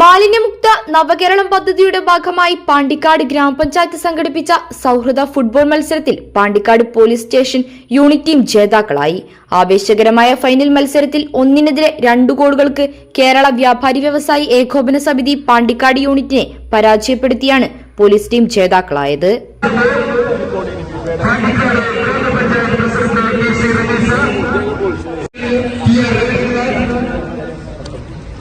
മാലിന്യമുക്ത നവകേരളം പദ്ധതിയുടെ ഭാഗമായി പാണ്ടിക്കാട് ഗ്രാമപഞ്ചായത്ത് സംഘടിപ്പിച്ച സൗഹൃദ ഫുട്ബോൾ മത്സരത്തിൽ Pandikkad police station unit team ജേതാക്കളായി. ആവേശകരമായ ഫൈനൽ മത്സരത്തിൽ ഒന്നിനെതിരെ രണ്ടു ഗോളുകൾക്ക് കേരള വ്യാപാരി വ്യവസായി ഏകോപന സമിതി പാണ്ടിക്കാട് യൂണിറ്റിനെ പരാജയപ്പെടുത്തിയാണ് പോലീസ് ടീം ജേതാക്കളായത്.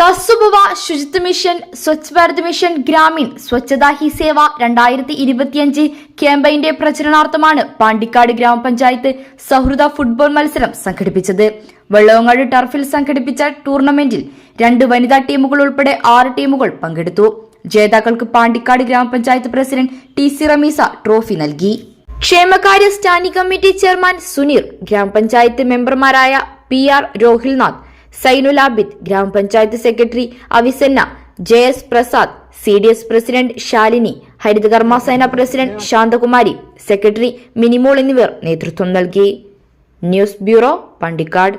തസ്സുഭവ ശുചിത്വ മിഷൻ സ്വച്ഛ് ഭാരത് മിഷൻ ഗ്രാമീൺ സ്വച്ഛതാ ഹി സേവ രണ്ടായിരത്തി ഇരുപത്തിയഞ്ച് ക്യാമ്പയിന്റെ പ്രചരണാർത്ഥമാണ് പാണ്ടിക്കാട് ഗ്രാമപഞ്ചായത്ത് സൗഹൃദ ഫുട്ബോൾ മത്സരം സംഘടിപ്പിച്ചത്. വെള്ളവങ്ങാട് ടർഫിൽ സംഘടിപ്പിച്ച ടൂർണമെന്റിൽ രണ്ട് വനിതാ ടീമുകൾ ഉൾപ്പെടെ ആറ് ടീമുകൾ പങ്കെടുത്തു. ജേതാക്കൾക്ക് പാണ്ടിക്കാട് ഗ്രാമപഞ്ചായത്ത് president T C Ramisa trophy നൽകി. ക്ഷേമകാര്യ സ്റ്റാൻഡിംഗ് കമ്മിറ്റി ചെയർമാൻ സുനീർ ഗ്രാമപഞ്ചായത്ത് മെമ്പർമാരായ പി ആർ രോഹിൽനാഥ് സൈനുൽ ആബിദ് ഗ്രാമപഞ്ചായത്ത് secretary Avisenna J S Prasad C D S president Shalini Harithakarma Sena president Shanthakumari secretary Minimol എന്നിവർ നേതൃത്വം നൽകി. News bureau Pandikkad.